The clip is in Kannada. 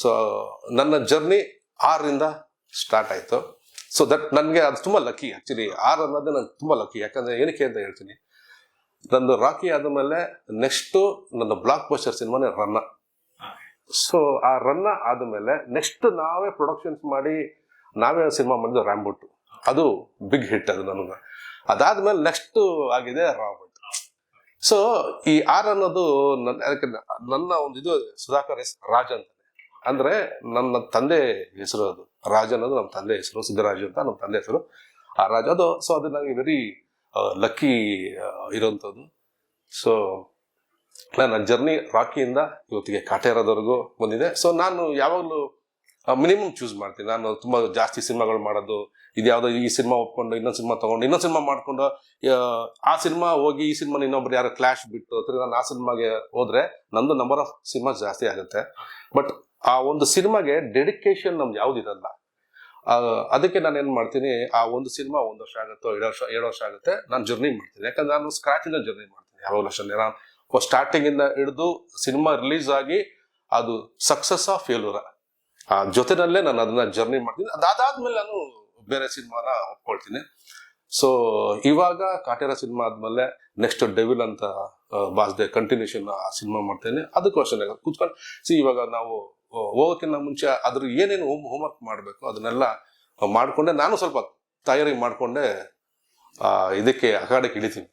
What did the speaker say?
ಸೊ ನನ್ನ ಜರ್ನಿ ಆರಿಂದ ಸ್ಟಾರ್ಟ್ ಆಯಿತು. ಸೊ ದಟ್ ನನಗೆ ಅದು ತುಂಬ ಲಕ್ಕಿ ಆ್ಯಕ್ಚುಲಿ ಆರ್ ಅನ್ನೋದೇ ನನಗೆ ತುಂಬ ಲಕ್ಕಿ ಯಾಕಂದರೆ ಏನಕ್ಕೆ ಅಂತ ಹೇಳ್ತೀನಿ. ನಂದು ರಾಕಿ ಆದಮೇಲೆ ನೆಕ್ಸ್ಟು ನನ್ನ ಬ್ಲಾಕ್ ಬಸ್ಟರ್ ಸಿನಿಮಾನೇ ರನ್ನ ಸೊ ಆ ರನ್ನ ಆದಮೇಲೆ ನೆಕ್ಸ್ಟ್ ನಾವೇ ಪ್ರೊಡಕ್ಷನ್ಸ್ ಮಾಡಿ ನಾವೇ ಸಿನಿಮಾ ಮಾಡಿದ್ದು ರ್ಯಾಂಬುಟ್ಟು ಅದು ಬಿಗ್ ಹಿಟ್ ಅದು ನನಗೆ. ಅದಾದ್ಮೇಲೆ ನೆಕ್ಸ್ಟ್ ಆಗಿದೆ ರಾಬರ್ಟ್ ಸೊ ಈ ಆರ್ ಅನ್ನೋದು ನನ್ನ ಅದಕ್ಕೆ ನನ್ನ ಒಂದು ಇದು, ಸುಧಾಕರ್ ಎಸ್ ರಾಜ್ ಅಂತ. ಅಂದ್ರೆ ನನ್ನ ತಂದೆ ಹೆಸರು ಅದು. ರಾಜನದು ನಮ್ಮ ತಂದೆ ಹೆಸರು, ಸಿದ್ದರಾಜು ಅಂತ ನಮ್ಮ ತಂದೆ ಹೆಸರು. ಆ ರಾಜ, ಅದು ಸೊ ಅದು ನನಗೆ ವೆರಿ ಲಕ್ಕಿ ಇರೋಂಥದ್ದು ಸೊ ನನ್ನ ಜರ್ನಿ ರಾಕಿಯಿಂದ ಇವತ್ತಿಗೆ ಕಾಟೇರದವರೆಗೂ ಬಂದಿದೆ. ಸೊ ನಾನು ಯಾವಾಗಲೂ ಮಿನಿಮಮ್ ಚೂಸ್ ಮಾಡ್ತೀನಿ. ನಾನು ತುಂಬ ಜಾಸ್ತಿ ಸಿನಿಮಾಗಳು ಮಾಡೋದು ಇದ್ಯಾವುದೋ ಈ ಸಿನಿಮಾ ಒಪ್ಕೊಂಡು ಇನ್ನೊಂದು ಸಿನಿಮಾ ತೊಗೊಂಡು ಇನ್ನೊಂದು ಸಿನಿಮಾ ಮಾಡ್ಕೊಂಡು ಆ, ಸಿನಿಮಾ ಹೋಗಿ ಈ ಸಿನಿಮಾ ಇನ್ನೊಬ್ರು ಯಾರು ಕ್ಲಾಶ್ ಬಿಟ್ಟು ತಿರ್ಗಿ ನಾನು ಆ ಸಿನಿಮಾಗೆ ಹೋದ್ರೆ ನಂದು ನಂಬರ್ ಆಫ್ ಸಿನಿಮಾ ಜಾಸ್ತಿ ಆಗುತ್ತೆ. ಬಟ್ ಆ ಒಂದು ಸಿನಿಮಾಗೆ ಡೆಡಿಕೇಶನ್ ನಮ್ದು ಯಾವುದಿರಲ್ಲ. ಅದಕ್ಕೆ ನಾನು ಏನು ಮಾಡ್ತೀನಿ ಆ ಒಂದು ಸಿನಿಮಾ ಒಂದು ವರ್ಷ ಆಗುತ್ತೋ ಎರಡು ವರ್ಷ ಎರಡು ವರ್ಷ ಆಗುತ್ತೆ ನಾನು ಜರ್ನಿ ಮಾಡ್ತೀನಿ. ಯಾಕಂದ್ರೆ ನಾನು ಸ್ಕ್ರಾಚ್ ಇಂದ ಜರ್ನಿ ಮಾಡ್ತೀನಿ. ಯಾವಾಗಲೂ ಅಷ್ಟೇ ನಾನು ಸ್ಟಾರ್ಟಿಂಗ್ ಇಂದ ಹಿಡಿದು ಸಿನಿಮಾ ರಿಲೀಸ್ ಆಗಿ ಅದು ಸಕ್ಸಸ್ ಆ ಫೇಲ್ಯೂರ ಆ, ಜೊತೆನಲ್ಲೇ ನಾನು ಅದನ್ನ ಜರ್ನಿ ಮಾಡ್ತೀನಿ. ಅದಾದ್ಮೇಲೆ ನಾನು ಬೇರೆ ಸಿನಿಮಾನ ಒಪ್ಕೊಳ್ತೀನಿ. ಸೊ ಇವಾಗ ಕಾಟೇರ ಸಿನಿಮಾ ಆದ್ಮೇಲೆ ನೆಕ್ಸ್ಟ್ ಡೆವಿಲ್ ಅಂತ ಬಾಸ್ದೆ ಕಂಟಿನ್ಯೂಷನ್ ಆ ಸಿನಿಮಾ ಮಾಡ್ತೇನೆ. ಅದಕ್ಕೂ ಕೂತ್ಕೊಂಡು ಸಿ ಇವಾಗ ನಾವು ಹೋಗೋಕ್ಕಿಂತ ಮುಂಚೆ ಅದ್ರ ಏನೇನು ಹೋಮ್ ಹೋಮ್ವರ್ಕ್ ಮಾಡಬೇಕು ಅದನ್ನೆಲ್ಲ ಮಾಡಿಕೊಂಡೆ. ನಾನು ಸ್ವಲ್ಪ ತಯಾರಿ ಮಾಡಿಕೊಂಡೆ ಇದಕ್ಕೆ ಅಖಾಡಕ್ಕೆ ಇಳಿತೀನಿ.